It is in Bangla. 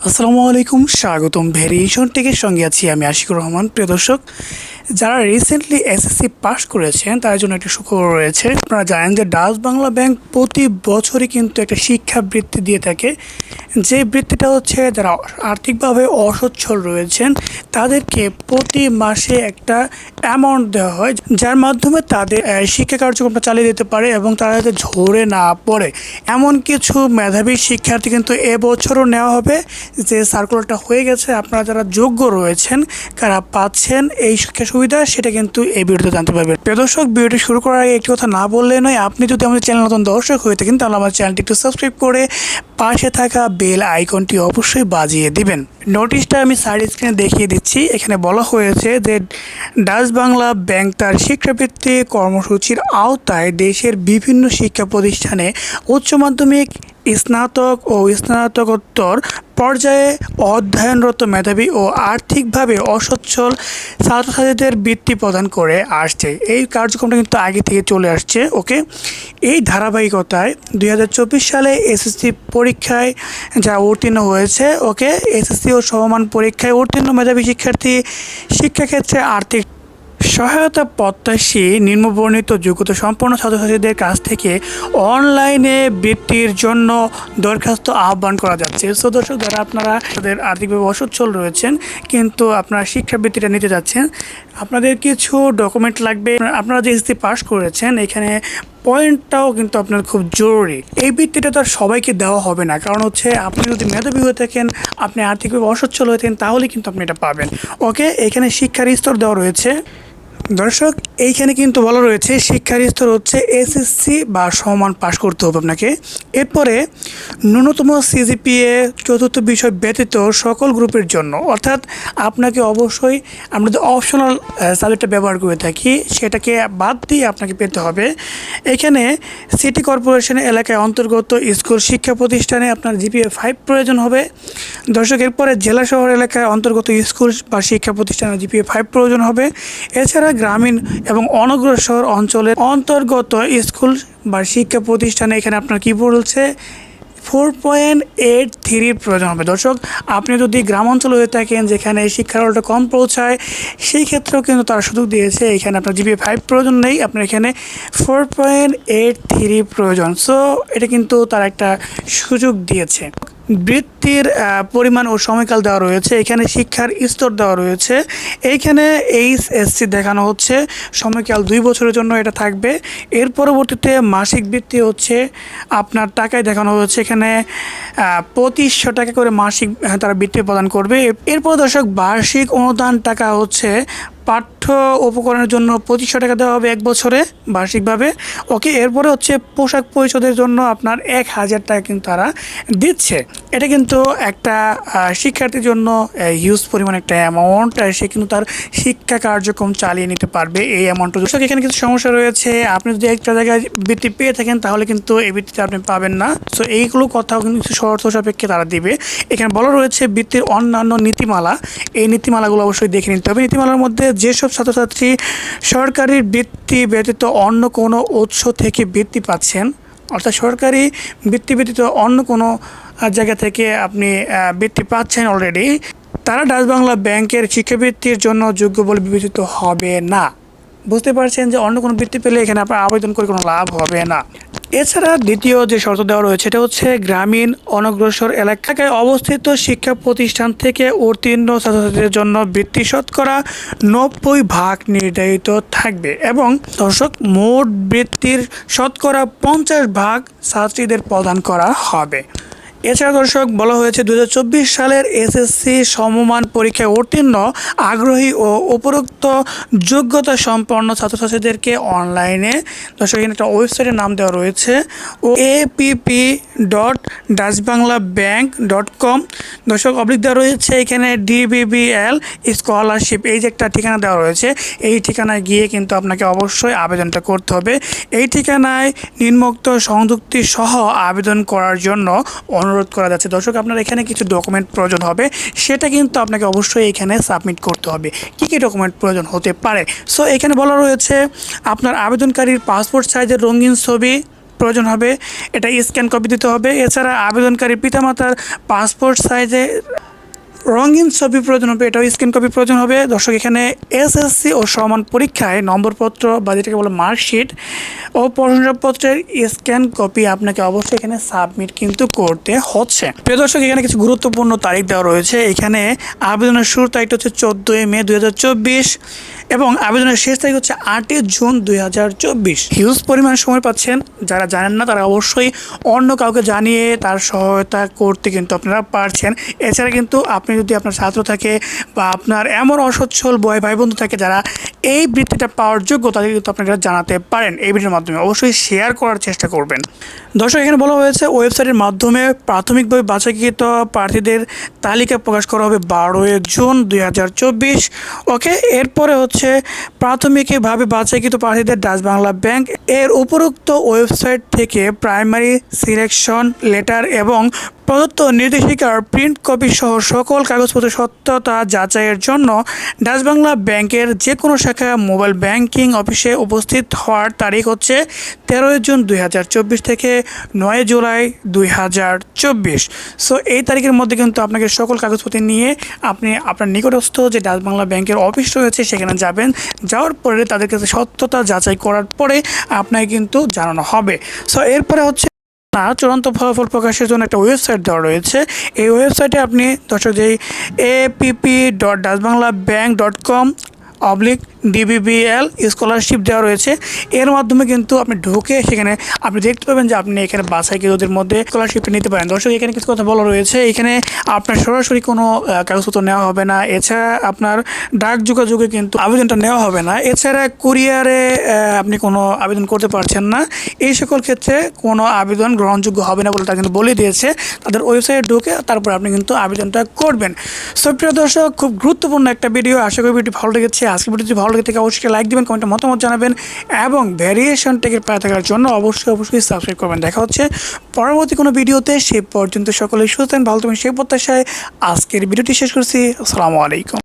আসসালামু আলাইকুম স্বাগতম ভেরিয়েশন টেকের সঙ্গে আছি আমি আশিকুর রহমান প্রিয় দর্শক। যারা রিসেন্টলি এসএসসি পাস করেছেন তার জন্য একটি সুখবর রয়েছে। আপনারা জানেন যে ডাচ বাংলা ব্যাংক প্রতি বছরই কিন্তু একটা শিক্ষা বৃত্তি দিয়ে থাকে। যে বৃত্তিটা হচ্ছে যারা আর্থিকভাবে অসচ্ছল রয়েছেন, তাদেরকে প্রতি মাসে একটা অ্যামাউন্ট দেওয়া হয়, যার মাধ্যমে তাদের শিক্ষা কার্যক্রমটা চালিয়ে দিতে পারে এবং তারা যাতে ঝরে না পড়ে। এমন কিছু মেধাবী শিক্ষার্থী কিন্তু এবছরও নেওয়া হবে। যে সার্কুলারটা হয়ে গেছে, আপনারা যারা যোগ্য রয়েছেন, কারা পাচ্ছেন এই শিক্ষা সুবিধা, সেটা কিন্তু এই ভিডিওতে জানতে পারবেন। প্রিয় দর্শক, ভিডিওটি শুরু করার আগে একটি কথা না বললে নয়, আপনি যদি আমাদের চ্যানেল নতুন দর্শক হয়ে থাকেন, তাহলে আমার চ্যানেলটি একটু সাবস্ক্রাইব করে পাশে থাকা বেল আইকনটি অবশ্যই বাজিয়ে দিবেন। নোটিশটা আমি সাইড স্ক্রিনে দেখিয়ে দিচ্ছি। এখানে বলা হয়েছে যে ডাচ বাংলা ব্যাংক তার শিক্ষাবৃত্তি কর্মসূচির আওতায় দেশের বিভিন্ন শিক্ষা প্রতিষ্ঠানে উচ্চ মাধ্যমিক, স্নাতক ও স্নাতকোত্তর পর্যায়ে অধ্যয়নরত মেধাবী ও আর্থিকভাবে অসচ্ছল ছাত্রছাত্রীদের বৃত্তি প্রদান করে আসছে। এই কার্যক্রমটা কিন্তু আগে থেকে চলে আসছে, ওকে? এই ধারাবাহিকতায় দুই হাজার চব্বিশ সালে এসএসসি পরীক্ষায় যা উত্তীর্ণ হয়েছে, ওকে এসএসসি ও সমমান পরীক্ষায় উত্তীর্ণ মেধাবী শিক্ষার্থী শিক্ষাক্ষেত্রে আর্থিক সহায়তা প্রত্যাশী নিম্নবর্ণিত যোগ্যতা সম্পন্ন ছাত্রছাত্রীদের কাছ থেকে অনলাইনে বৃত্তির জন্য দরখাস্ত আহ্বান করা যাচ্ছে। সো দর্শক, যারা আপনারা তাদের আর্থিকভাবে অসচ্ছল রয়েছেন, কিন্তু আপনারা শিক্ষাবৃত্তিটা নিতে যাচ্ছেন, আপনাদের কিছু ডকুমেন্ট লাগবে। আপনারা যে এসএসসি পাস করেছেন, এখানে পয়েন্টটাও কিন্তু আপনার খুব জরুরি। এই বৃত্তিটা তো আর সবাইকে দেওয়া হবে না। কারণ হচ্ছে, আপনি যদি মেধাবী হয়ে থাকেন, আপনি আর্থিকভাবে অসচ্ছল হয়ে থাকেন, তাহলে কিন্তু আপনি এটা পাবেন। ওকে, এখানে শিক্ষার স্তর দেওয়া রয়েছে। দর্শক এইখানে কিন্তু বলা রয়েছে, শিক্ষার স্তর হচ্ছে এসএসসি বা সমান পাশ করতে হবে আপনাকে। এরপরে ন্যূনতম সিজিপিএ চতুর্থ বিষয় ব্যতীত সকল গ্রুপের জন্য, অর্থাৎ আপনাকে অবশ্যই আমরা যে অপশনাল সাবজেক্টটা ব্যবহার করে থাকি, সেটাকে বাদ দিয়ে আপনাকে পেতে হবে। এখানে সিটি কর্পোরেশন এলাকায় অন্তর্গত স্কুল, শিক্ষা প্রতিষ্ঠানে আপনার জিপিএ ফাইভ প্রয়োজন হবে। দর্শক, এরপরে জেলা শহর এলাকায় অন্তর্গত স্কুল বা শিক্ষা প্রতিষ্ঠানে জিপিএ ফাইভ প্রয়োজন হবে। এছাড়া গ্রামীণ এবং অনগ্রসর অঞ্চলের অন্তর্গত স্কুল বা শিক্ষা প্রতিষ্ঠানে এখানে আপনার কী বলছে ফোর পয়েন্ট এইট থ্রির প্রয়োজন হবে। দর্শক, আপনি যদি গ্রাম অঞ্চল হয়ে থাকেন যেখানে শিক্ষার হারটা কম পৌঁছায়, সেই ক্ষেত্রেও কিন্তু তারা সুযোগ দিয়েছে। এখানে আপনার জিবি ফাইভ প্রয়োজন নেই। আপনার এখানে ফোর পয়েন্ট এইট থ্রি প্রয়োজন। সো এটা কিন্তু তার একটা সুযোগ দিয়েছে। বৃত্তির পরিমাণ ও সময়কাল দেওয়া রয়েছে। এখানে শিক্ষার স্তর দেওয়া রয়েছে। এইখানে এইচ এসসি দেখানো হচ্ছে। সময়কাল দুই বছরের জন্য এটা থাকবে। এর পরবর্তীতে মাসিক বৃত্তি হচ্ছে আপনার টাকায় দেখানো হচ্ছে এখানে পঁচিশশো টাকা করে মাসিক তারা বৃত্তি প্রদান করবে। এরপর দর্শক, বার্ষিক অনুদান টাকা হচ্ছে উপকরণের জন্য পঁচিশশো টাকা দেওয়া হবে এক বছরে বার্ষিকভাবে। ওকে, এরপরে হচ্ছে পোশাক পরিষদের জন্য আপনার এক হাজার টাকা কিন্তু তারা দিচ্ছে। এটা কিন্তু একটা শিক্ষার্থীর জন্য হিউজ পরিমাণ একটা অ্যামাউন্ট সে কিন্তু তার শিক্ষা কার্যক্রম চালিয়ে নিতে পারবে এই অ্যামাউন্টটা দর্শক, এখানে কিছু সমস্যা রয়েছে। আপনি যদি একটা জায়গায় বৃত্তি পেয়ে থাকেন, তাহলে কিন্তু এই বৃত্তিটা আপনি পাবেন না। সো এইগুলো কথাও কিন্তু শর্ত সাপেক্ষে তারা দিবে। এখানে বলা রয়েছে বৃত্তির অন্যান্য নীতিমালা। এই নীতিমালাগুলো অবশ্যই দেখে নিতে হবে। নীতিমালার মধ্যে যেসব ছাত্রছাত্রী সরকারি বৃত্তি ব্যতীত অন্য কোনো উৎস থেকে বৃত্তি পাচ্ছেন? অর্থাৎ সরকারি বৃত্তি ব্যতীত অন্য কোনো জায়গা থেকে আপনি বৃত্তি পাচ্ছেন অলরেডি তারা ডাচ বাংলা ব্যাংকের শিক্ষাবৃত্তির জন্য যোগ্য বলে বিবেচিত হবে না। বুঝতে পারছেন যে অন্য কোনো বৃত্তি পেলে এখানে আপনার আবেদন করে কোনো লাভ হবে না। এছাড়া দ্বিতীয় যে শর্ত দেওয়া রয়েছে, সেটা হচ্ছে গ্রামীণ অনগ্রসর এলাকায় অবস্থিত শিক্ষা প্রতিষ্ঠান থেকে উত্তীর্ণ ছাত্রছাত্রীদের জন্য বৃত্তি শতকরা নব্বই ভাগ নির্ধারিত থাকবে এবং দর্শক, মোট বৃত্তির শতকরা পঞ্চাশ ভাগ ছাত্রীদের প্রদান করা হবে। এছাড়া দর্শক, বলা হয়েছে দু হাজার চব্বিশ সালের এসএসসি সমমান পরীক্ষায় উত্তীর্ণ, আগ্রহী ও উপরোক্ত যোগ্যতা সম্পন্ন ছাত্রছাত্রীদেরকে অনলাইনে দর্শক, এখানে একটা ওয়েবসাইটের নাম দেওয়া রয়েছে ও APP dot Dutch Bangla bank dot com দর্শক অবলিক দেওয়া রয়েছে, এখানে ডিবিবিএল স্কলারশিপ এই যে একটা ঠিকানা দেওয়া রয়েছে, এই ঠিকানায় গিয়ে কিন্তু আপনাকে অবশ্যই আবেদনটা করতে হবে। এই ঠিকানায় নিম্নোক্ত সংযুক্তি সহ আবেদন করার জন্য অনুরোধ করা যাচ্ছে। দর্শক, আপনার এখানে কিছু ডকুমেন্ট প্রয়োজন হবে, সেটা কিন্তু আপনাকে অবশ্যই এখানে সাবমিট করতে হবে। কী কী ডকুমেন্ট প্রয়োজন হতে পারে? সো এখানে বলা রয়েছে, আপনার আবেদনকারীর পাসপোর্ট সাইজের রঙিন ছবি প্রয়োজন হবে, এটা স্ক্যান কপি দিতে হবে। এছাড়া আবেদনকারী পিতামাতার পাসপোর্ট সাইজে রঙিন ছবি প্রয়োজন হবে, এটাও স্ক্যান কপি প্রয়োজন হবে। দর্শক, এখানে এসএসসি ও সমান পরীক্ষায় নম্বরপত্র বা যেটাকে বলে মার্কশিট ও প্রশংসাপত্রের স্ক্যান কপি আপনাকে অবশ্যই এখানে সাবমিট কিন্তু করতে হচ্ছে। প্রিয় দর্শক, এখানে কিছু গুরুত্বপূর্ণ তারিখ দেওয়া রয়েছে। এখানে আবেদনের শুরু তারিখটা হচ্ছে চোদ্দোই মে দুই হাজার চব্বিশ এবং আবেদনের শেষ তারিখ হচ্ছে আটই জুন দুই হাজার চব্বিশ। হিউজ পরিমাণ সময় পাচ্ছেন। যারা জানেন না, তারা অবশ্যই অন্য কাউকে জানিয়ে তার সহায়তা করতে কিন্তু আপনারা পারছেন। এছাড়া কিন্তু আপনি যদি আপনার ছাত্র থাকে বা আপনার এমন অসচ্ছল বয় ভাই বন্ধু থাকে যারা এই বৃত্তিটা পাওয়ার যোগ্য, তাদের কিন্তু আপনারা জানাতে পারেন এই ভিডিওর মাধ্যমে। অবশ্যই শেয়ার করার চেষ্টা করবেন। দর্শক, এখানে বলা হয়েছে ওয়েবসাইটের মাধ্যমে প্রাথমিকভাবে বাছাইকৃত প্রার্থীদের তালিকা প্রকাশ করা হবে বারোই জুন দু হাজার চব্বিশ। ওকে এরপরে হচ্ছে, প্রাথমিকভাবে বাছাইকৃত প্রার্থীদের ডাচ বাংলা ব্যাংক এর উপরোক্ত ওয়েবসাইট থেকে প্রাইমারি সিলেকশন লেটার এবং প্রদত্ত নির্দেশিকার প্রিন্ট কপি সহ সকল কাগজপত্রের সত্যতা যাচাইয়ের জন্য ডাচ বাংলা ব্যাংকের যে কোনো শাখা মোবাইল ব্যাংকিং অফিসে উপস্থিত হওয়ার তারিখ হচ্ছে তেরোই জুন দুই হাজার চব্বিশ থেকে নয় জুলাই দুই হাজার চব্বিশ। সো এই তারিখের মধ্যে কিন্তু আপনাকে সকল কাগজপত্র নিয়ে আপনি আপনার নিকটস্থ যে ডাচ বাংলা ব্যাংকের অফিস রয়েছে সেখানে যাবেন। যাওয়ার পরে তাদের কাছে সত্যতা যাচাই করার পরে আপনাকে কিন্তু জানানো হবে। সো এরপরে হচ্ছে না চূড়ান্ত ফলাফল প্রকাশের জন্য একটা ওয়েবসাইট দেওয়া রয়েছে। এই ওয়েবসাইটে আপনি দর্শক যেই APP dot Dutch Bangla bank dot com oblique DBBL scholarship দেওয়া রয়েছে। এর মাধ্যমে কিন্তু আপনি ঢুকে সেখানে আপনি দেখতে পাবেন যে আপনি এখানে বাছাই ওদের মধ্যে স্কলারশিপটা নিতে পারেন। দর্শক, এখানে কিছু কথা বলা রয়েছে। এখানে আপনার সরাসরি কোনো কাগজপত্র নেওয়া হবে না। এছাড়া আপনার ডাক যোগাযোগে কিন্তু আবেদনটা নেওয়া হবে না। এছাড়া কুরিয়ারে আপনি কোনো আবেদন করতে পারছেন না। এই সকল ক্ষেত্রে কোনো আবেদন গ্রহণযোগ্য হবে না বলে তারা কিন্তু বলে দিয়েছে। তাদের ওয়েবসাইটে ঢুকে তারপর আপনি কিন্তু আবেদনটা করবেন। সো প্রিয় দর্শক, খুব গুরুত্বপূর্ণ একটা ভিডিও। আশা করি ভিডিও ভালো লেগেছে। আজকে ভিডিওটি ভালো লাগে থেকে অবশ্যই লাইক দেবেন কমেন্টে মতামত জানাবেন এবং ভ্যারিয়েশন টেকের পায়ে থাকার জন্য অবশ্যই অবশ্যই সাবস্ক্রাইব করবেন। দেখা হচ্ছে পরবর্তী কোনো ভিডিওতে। সে পর্যন্ত সকলেই সুস্থ ভালো থাকবেন, সেই প্রত্যাশায় আজকের ভিডিওটি শেষ করছি। আসসালামু আলাইকুম।